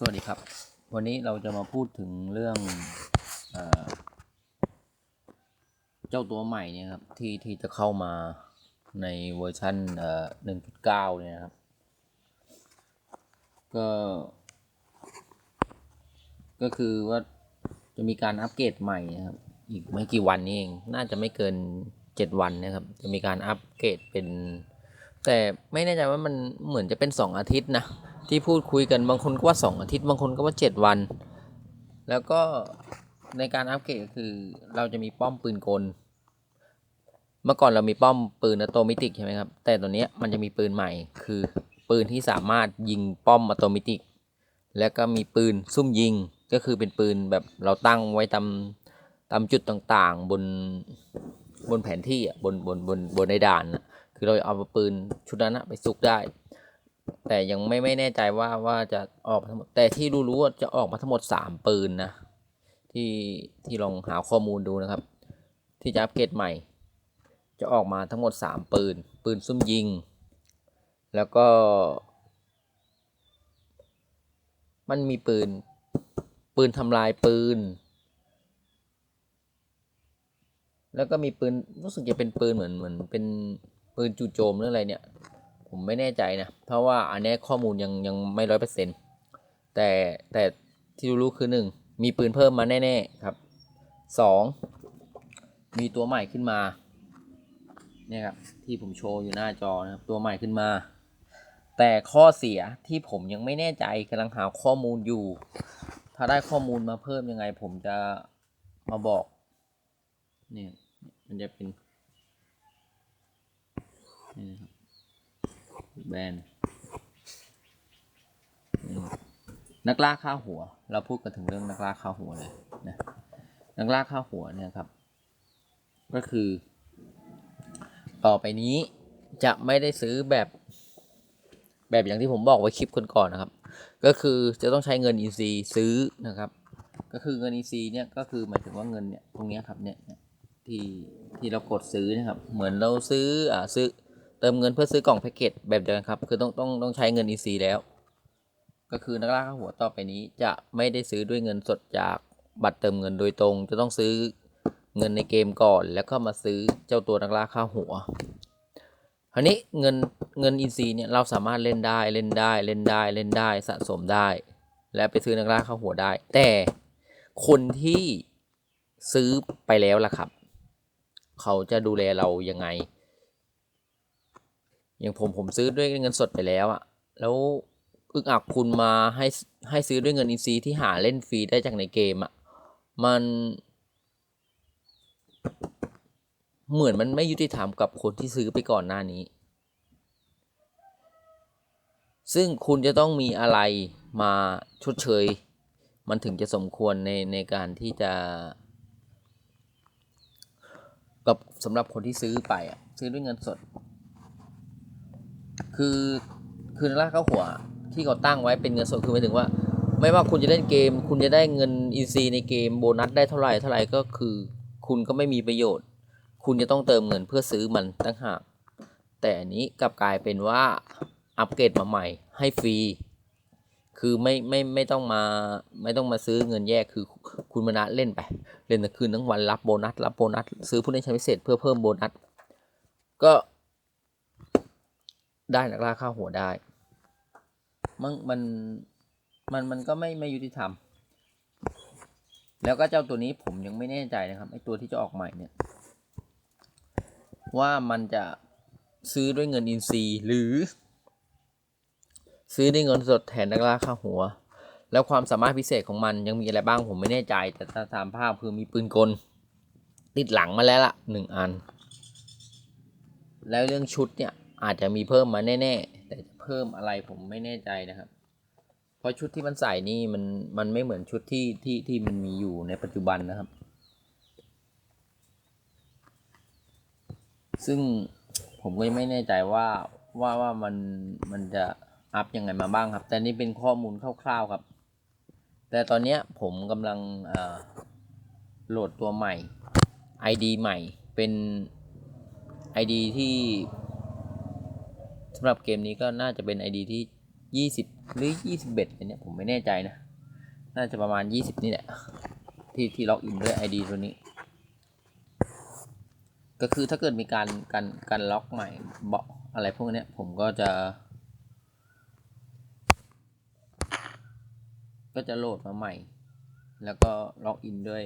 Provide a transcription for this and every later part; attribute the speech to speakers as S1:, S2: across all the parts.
S1: สวัสดีครับ วันนี้เราจะมาพูดถึงเรื่องเอเจ้าตัวใหม่เนี่ยครับที่ที่จะเข้ามาในเวอร์ชันเอ่อหนึ่งจุดเก้าเนี่ยครับ ก็ ก็คือว่าจะมีการอัปเกรดใหม่นะครับ อีกไม่กี่วันนี้เอง น่าจะไม่เกินเจ็ดวันนะครับ จะมีการอัปเกรดเป็น แต่ไม่แน่ใจว่ามันเหมือนจะเป็นสองอาทิตย์นะ ที่พูดคุยกันบางคนก็ว่า 2 อาทิตย์บางคนก็ว่า 7 วัน แล้วก็ในการอัปเกรดก็คือเราจะมีป้อมปืนกล เมื่อก่อนเรามีป้อมปืนอัตโตมิติกใช่ไหมครับ แต่ตอนนี้มันจะมีปืนใหม่ คือปืนที่สามารถยิงป้อมอัตโตมิติกแล้วก็มีปืนซุ่มยิงก็คือเป็นปืนแบบเราตั้งไว้ตามตามจุดต่างๆ บนบนแผนที่อะบนบนบนบนในด่าน คือเราเอาปืนชุดนั้นไปซุกได้ แต่ยังไม่ไม่แน่ใจว่าว่าจะออกมาทั้งหมดแต่ที่รู้ๆว่าจะออกมาทั้งหมดสามปืนนะที่ที่ลองหาข้อมูลดูนะครับ ที่จะอัปเกรดใหม่ จะออกมาทั้งหมดสามปืน ปืนซุ่มยิง แล้วก็ มันมีปืน ปืนทำลายปืน แล้วก็มีปืนรู้สึกจะเป็นปืนเหมือนเหมือนเป็นปืนจู่โจมหรืออะไรเนี่ย ผมไม่แน่ใจนะเพราะว่าอันนี้ข้อมูลยังยังไม่ร้อยเปอร์เซ็นต์แต่แต่ที่รู้คือหนึ่งมีปืนเพิ่มมาแน่ๆครับสองมีตัวใหม่ขึ้นมาเนี่ยครับที่ผมโชว์อยู่หน้าจอนะครับตัวใหม่ขึ้นมา แต่ข้อเสียที่ผมยังไม่แน่ใจกำลังหาข้อมูลอยู่ ถ้าได้ข้อมูลมาเพิ่มยังไง ผมจะมาบอกเนี่ยมันจะเป็นนี่นะครับ แบนนักล่าค่าหัว เราพูดกันถึงเรื่องนักล่าค่าหัวเลยนะนักล่าค่าหัวเนี่ยครับ ก็คือ ต่อไปนี้จะไม่ได้ซื้อแบบแบบอย่างที่ผมบอกไว้คลิปคนก่อนนะครับ ก็คือจะต้องใช้เงิน EC ซื้อนะครับ ก็คือเงิน EC เนี่ยก็คือหมายถึงว่าเงินเนี่ยตรงนี้ครับเนี่ยเนี่ยที่ที่เรากดซื้อนะครับ เหมือนเราซื้ออ่าซื้อ เติมเงินเพื่อซื้อกล่องแพ็กเกจแบบเดียวกันครับ คือต้องต้องต้องใช้เงิน EC แล้ว ก็คือนักล่าค่าหัวต่อไปนี้จะไม่ได้ซื้อด้วยเงินสดจากบัตรเติมเงินโดยตรง จะต้องซื้อเงินในเกมก่อน แล้วก็มาซื้อเจ้าตัวนักล่าค่าหัวคราวนี้เงินเงิน EC เนี่ยเราสามารถเล่นได้เล่นได้เล่นได้เล่นได้สะสมได้ และไปซื้อนักล่าค่าหัวได้ แต่คนที่ซื้อไปแล้วล่ะครับ เขาจะดูแลเรายังไง อย่างผมผมซื้อด้วยเงินสดไปแล้วอะแล้วอึกอักคุณมาให้ให้ซื้อด้วยเงินอินซีที่หาเล่นฟรีได้จากในเกมอะมันเหมือนมันไม่ยุติธรรมกับคนที่ซื้อไปก่อนหน้านี้ ซึ่งคุณจะต้องมีอะไรมาชดเชย มันถึงจะสมควรในในการที่จะ กับสำหรับคนที่ซื้อไปอะซื้อด้วยเงินสด คือคือล่าเข้าหัวที่เขาตั้งไว้เป็นเงินสดคือหมายถึงว่า ไม่ว่าคุณจะเล่นเกม คุณจะได้เงินอีซีในเกมโบนัสได้เท่าไหร่เท่าไหร่ก็คือ คุณก็ไม่มีประโยชน์ คุณจะต้องเติมเงินเพื่อซื้อมันตั้งหากแต่อันนี้กลับกลายเป็นว่าอัปเกรดมาใหม่ให้ฟรีคือไม่ไม่ไม่ต้องมาไม่ต้องมาซื้อเงินแยกคือคุณมานะเล่นไป เล่นทั้งคืนทั้งวันรับโบนัสรับโบนัสซื้อผู้เล่นชั้นพิเศษเพื่อเพิ่มโบนัสก็ ได้นักล่าค่าหัวได้ มันมันมันมันก็ไม่ไม่ยุติธรรม แล้วก็เจ้าตัวนี้ผมยังไม่แน่ใจนะครับไอตัวที่จะออกใหม่เนี่ย ว่ามันจะซื้อด้วยเงินอินซีย์หรือ ซื้อด้วยเงินสดแทนนักล่าค่าหัว แล้วความสามารถพิเศษของมันยังมีอะไรบ้างผมไม่แน่ใจ แต่ถ้าตามภาพคือมีปืนกล ติดหลังมาแล้วล่ะหนึ่งอัน แล้วเรื่องชุดเนี่ย อาจจะมีเพิ่มมาแน่ๆ แต่เพิ่มอะไรผมไม่แน่ใจนะครับ เพราะชุดที่มันใส่นี่มันมันไม่เหมือนชุดที่ที่ที่มันมีอยู่ในปัจจุบันนะครับ ซึ่งผมก็ยังไม่แน่ใจว่าว่าว่ามันมันจะอัพยังไงมาบ้างครับ แต่นี่เป็นข้อมูลคร่าวๆครับ แต่ตอนนี้ผมกำลังโหลดตัวใหม่ ID ใหม่เป็น ID ที่ สำหรับเกมนี้ก็น่าจะเป็น ID ที่ยี่สิบหรือยี่สิบเนี่ยผมไม่แน่ใจนะ น่าจะประมาณยี่สิบนี่แหละ ที่ที่ล็อกอินด้วย ID ตัวนี้ ก็คือถ้าเกิดมีการการการล็อกใหม่เบาะอะไรพวกนี้ผมก็จะ ก็จะโหลดมาใหม่ แล้วก็ล็อกอินด้วย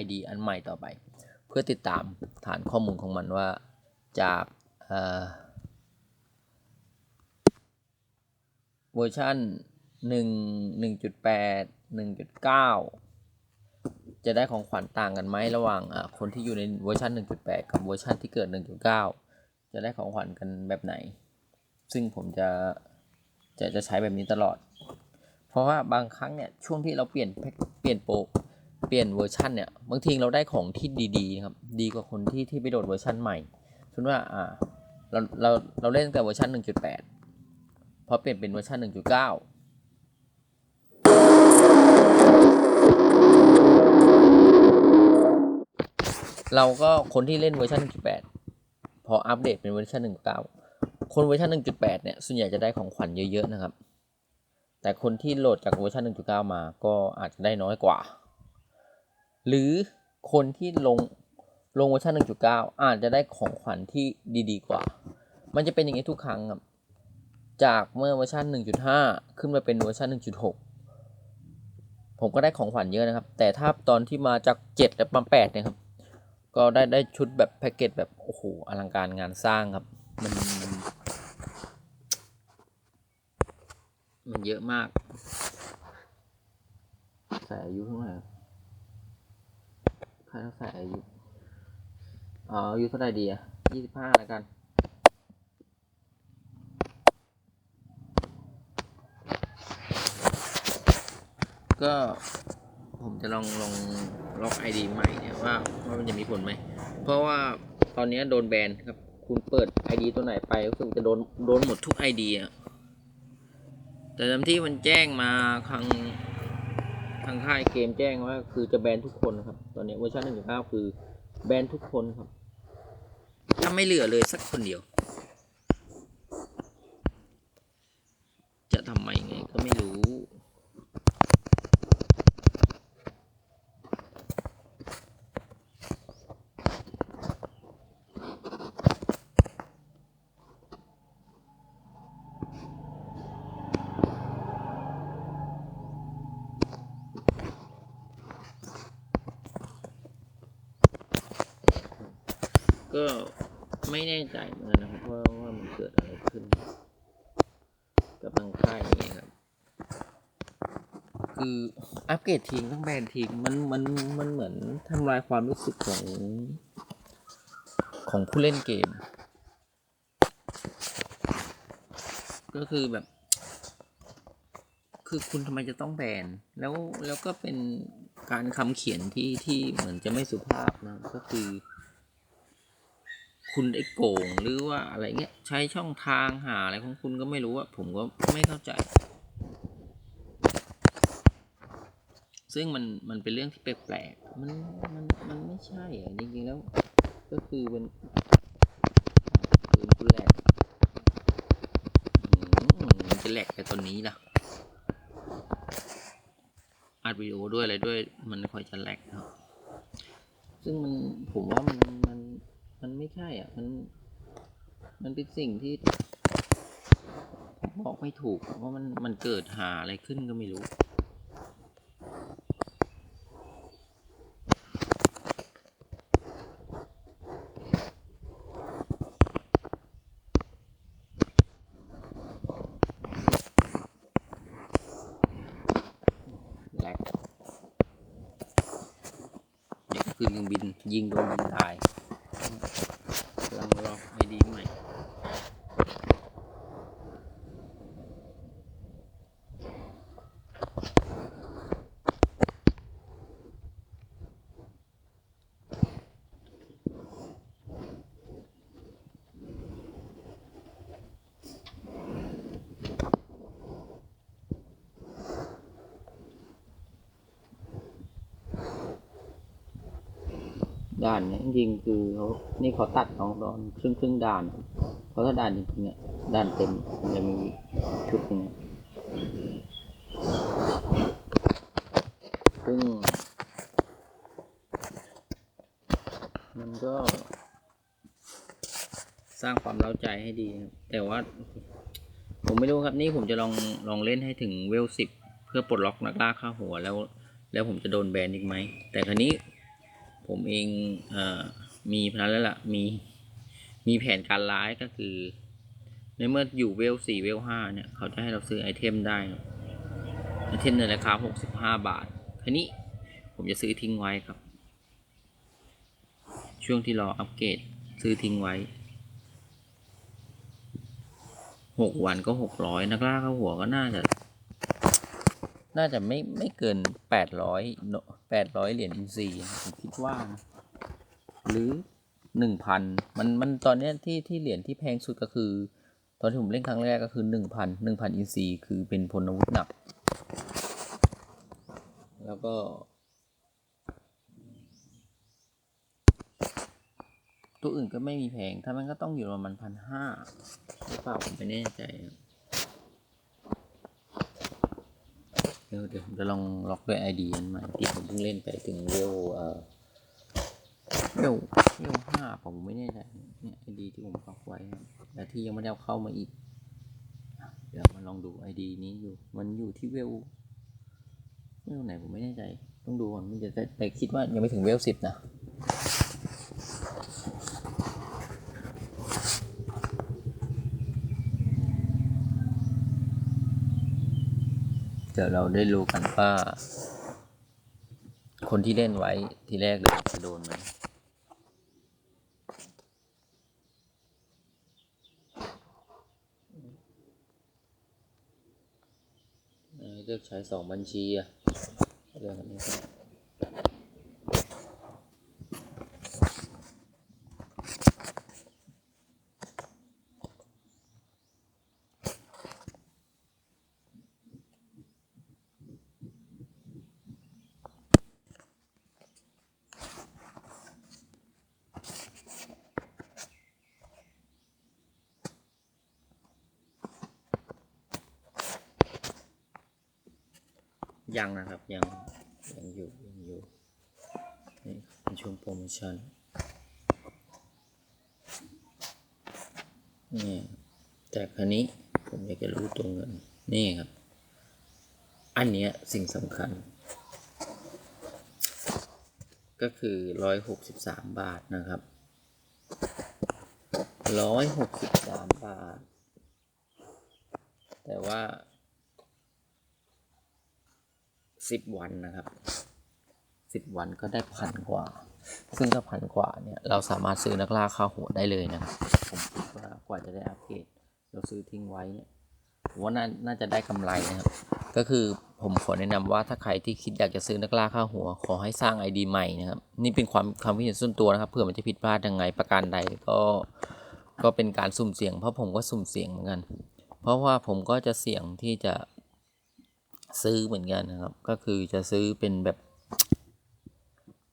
S1: ID อันใหม่ต่อไป เพื่อติดตามฐานข้อมูลของมันว่าจากเอ่อ เวอร์ชันหนึ่งหนึ่งจุดแปดหนึ่งจุดเก้าจะได้ของขวัญต่างกันไหมระหว่างอะคนที่อยู่ในเวอร์ชัน1.8 กับเวอร์ชันที่เกิด 1.9 จะได้ของขวัญกันแบบไหน ซึ่งผมจะจะจะใช้แบบนี้ตลอด เพราะว่าบางครั้งเนี่ยช่วงที่เราเปลี่ยนแพ็คเปลี่ยนโปรเปลี่ยนเวอร์ชันเนี่ยบางทีเราได้ของที่ดีๆครับดีกว่าคนที่ที่ไปโดดเวอร์ชันใหม่สมมติว่าอ่าเราเราเราเล่นแต่เวอร์ชัน1.8 พอเปลี่ยนเป็นเวอร์ชัน1.9เราก็คนที่เล่นเวอร์ชัน1.8 พออัปเดตเป็นเวอร์ชัน1.9 คนเวอร์ชัน1.8 เนี่ยส่วนใหญ่จะได้ของขวัญเยอะๆนะครับ แต่คนที่โหลดจากเวอร์ชัน1.9 มาก็อาจจะได้น้อยกว่า หรือคนที่ลงลงเวอร์ชัน1.9 อาจจะได้ของขวัญที่ดีๆกว่า มันจะเป็นอย่างนี้ทุกครั้งครับ จากเมื่อเวอร์ชัน1.5 ขึ้นมาเป็นเวอร์ชัน1.6 ผมก็ได้ของขวัญเยอะนะครับ แต่ถ้าตอนที่มาจาก 7 และมา8เนี่ยครับ ก็ได้ได้ชุดแบบแพ็กเกจแบบ โอ้โห อลังการงานสร้างครับ มัน มันมันเยอะมาก ใส่อายุเท่าไหร่ใครต้องใส่อายุอ๋ออายุเท่าไหร่ดีอะยี่สิบห้าแล้วกัน ก็ผมจะลองลองล็อกไอดีใหม่เนี่ยว่าว่ามันจะมีผลไหม เพราะว่าตอนนี้โดนแบนครับ คุณเปิด ID ตัวไหนไปก็คือจะโดนโดนหมดทุก ID อะแต่ต็มที่มันแจ้งมาทางทางค่ายเกมแจ้งว่าคือจะแบนทุกคนครับ ตอนนี้เวอร์ชันหนึ่งเก้าคือแบนทุกคนครับ ถ้าไม่เหลือเลยสักคนเดียว จะทำไมไงก็ไม่รู้ ก็ไม่แน่ใจเหมือนกันนะครับว่าว่ามันเกิดอะไรขึ้น กับทางค่ายนี้ครับ คืออัปเกรดทิ้งต้องแบนทิ้งมันมันมันเหมือนทำลายความรู้สึกของ ของผู้เล่นเกม ก็คือแบบ คือคุณทำไมจะต้องแบน แล้วแล้วก็เป็นการคำเขียนที่ที่เหมือนจะไม่สุภาพนะก็คือ คุณได้โกงหรือว่าอะไรเงี้ยใช้ช่องทางหาอะไรของคุณก็ไม่รู้อะผมก็ไม่เข้าใจ ซึ่งมันมันเป็นเรื่องที่แปลกๆมันมันมันไม่ใช่อะจริงๆแล้ว ก็คือเป็นปืนคุณแหลกจะแหลกแต่ตอนนี้ล่ะอัดวิดีโอด้วยอะไรด้วยมันค่อยจะแหลกครับซึ่งมันผมว่ามันมัน มันไม่ใช่อะ มัน มันเป็นสิ่งที่บอกไม่ถูกว่ามันมันเกิดหาอะไรขึ้นก็ไม่รู้แลกนี่ก็คือยิงบินยิงโดนยิงตายกำลังรอไอดีใหม่ ด่านเนี่ยจริงๆคือเขานี่เขาตัดของตอนครึ่งครึ่งๆด่านเพราะถ้าด่านจริงๆเนี่ยด่านเต็มมันจะมีชุดนึงซึ่งมันก็สร้างความเล้าใจให้ดีครับ แต่ว่า ผมไม่รู้ครับนี่ผมจะลองลองเล่นให้ถึงเวลสิบเพื่อปลดล็อกนักล่าข้าหัวแล้ว แล้วผมจะโดนแบนอีกไหม แต่คราวนี้ ผมเองอมีพนันแล้วล่ะ มีมีแผนการร้ายก็คือ ในเมื่ออยู่เวลสี่เวลห้าเนี่ย เขาจะให้เราซื้อไอเทมได้ไอเทมในราคาหกสิบห้าบาทคราวนี้ผมจะซื้อทิ้งไว้ครับ ช่วงที่รออัปเกรดซื้อทิ้งไว้หกวันก็หกร้อยนักล่าเข้าหัวก็น่าจะ น่าจะไม่ไม่เกินแปดร้อยแปดร้อยเหรียญอินซีผมคิดว่านะหรือหนึ่งพันมันมันตอนเนี้ยที่ที่เหรียญที่แพงสุดก็คือ ตอนที่ผมเล่นครั้งแรกก็คือหนึ่งพันหนึ่งพันอินซีคือเป็นพลอาวุธหนัก แล้วก็ ตัวอื่นก็ไม่มีแพง ถ้ามันก็ต้องอยู่ประมาณพันห้าหรือเปล่าผมไม่แน่ใจบเดี๋ยวเดี๋ยวผมจะลองล็อกด้วย ID อันใหม่ที่ผมเพิ่งเล่นไปถึงเวลเอ่อเวลเวลห้าผมไม่แน่ใจเนี่ย ID ที่ผมล็อกไว้แต่ที่ยังไม่ได้เอาเข้ามาอีก เดี๋ยวมาลองดู ID นี้อยู่ มันอยู่ที่เวลเวลไหนผมไม่แน่ใจ ต้องดูก่อนมันจะได้แต่คิดว่ายังไม่ถึงเวลสิบนะ เดี๋ยวเราได้รู้กันว่า คนที่เล่นไว้ทีแรกเลยจะโดนไหมเลือกใช้สองบัญชีอะเรื่องนี้ ยังนะครับยังยังอยู่ยังอยู่นี่เป็นช่วงโปรโมชั่นนี่แต่คราวนี้ผมอยากจะรู้ตัวเงินนี่ครับ อันเนี้ยสิ่งสำคัญ ก็คือร้อยหกสิบสามบาทนะครับร้อยหกสิบสามบาท แต่ว่า สิบวันนะครับสิบวันก็ได้พันกว่า ซึ่งถ้าพันกว่าเนี่ยเราสามารถซื้อนักล่าค่าหัวได้เลยนะครับผมคิดว่ากว่าจะได้อัปเกรดเราซื้อทิ้งไว้เนี่ยผมว่าน่าน่าจะได้กำไรนะครับ ก็คือผมขอแนะนำว่าถ้าใครที่คิดอยากจะซื้อนักล่าค่าหัว ขอให้สร้าง ID ใหม่นะครับ นี่เป็นความความคิดเห็นส่วนตัวนะครับเผื่อมันจะผิดพลาดยังไงประการใดก็ก็เป็นการสุ่มเสี่ยงเพราะผมก็สุ่มเสี่ยงเหมือนกัน เพราะว่าผมก็จะเสี่ยงที่จะ ซื้อเหมือนกันนะครับ ก็คือจะซื้อเป็นแบบ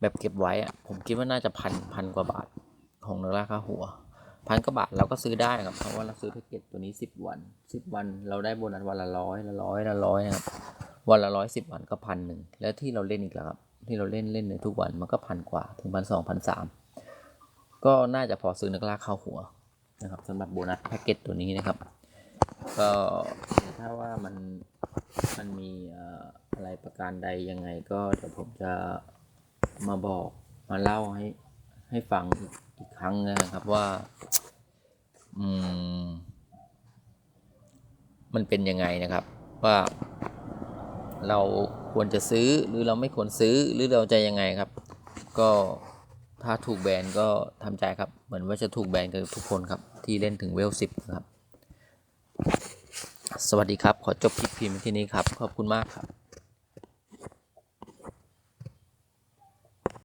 S1: แบบเก็บไว้อะผมคิดว่าน่าจะพันพันกว่าบาทของนักล่าค่าหัว พันกว่าบาทเราก็ซื้อได้ครับ เพราะว่าเราซื้อแพ็กเกจตัวนี้สิบวันสิบวัน เราได้โบนัสวันละร้อยละร้อยละร้อยนะครับวันละร้อยสิบวันก็พันหนึ่งแล้วที่เราเล่นอีกแล้วครับที่เราเล่นเล่นในทุกวันมันก็พันกว่าถึงพันสองพันสามก็น่าจะพอซื้อนักล่าเข้าหัวนะครับสำหรับโบนัสแพ็กเกจตัวนี้นะครับ ก็ถ้าว่ามัน มันมีอะไรประการใดยังไงก็เดี๋ยวผมจะมาบอกมาเล่าให้ให้ฟังอีกอีกครั้งนะครับว่า อืม มันเป็นยังไงนะครับ ว่าเราควรจะซื้อหรือเราไม่ควรซื้อหรือเราจะยังไงครับ ก็ถ้าถูกแบนก็ทำใจครับ เหมือนว่าจะถูกแบนกันทุกคนครับ ที่เล่นถึงเวลสิบนะครับ สวัสดีครับ ขอจบคลิปพิมพ์ที่นี้ครับ ขอบคุณมากครับ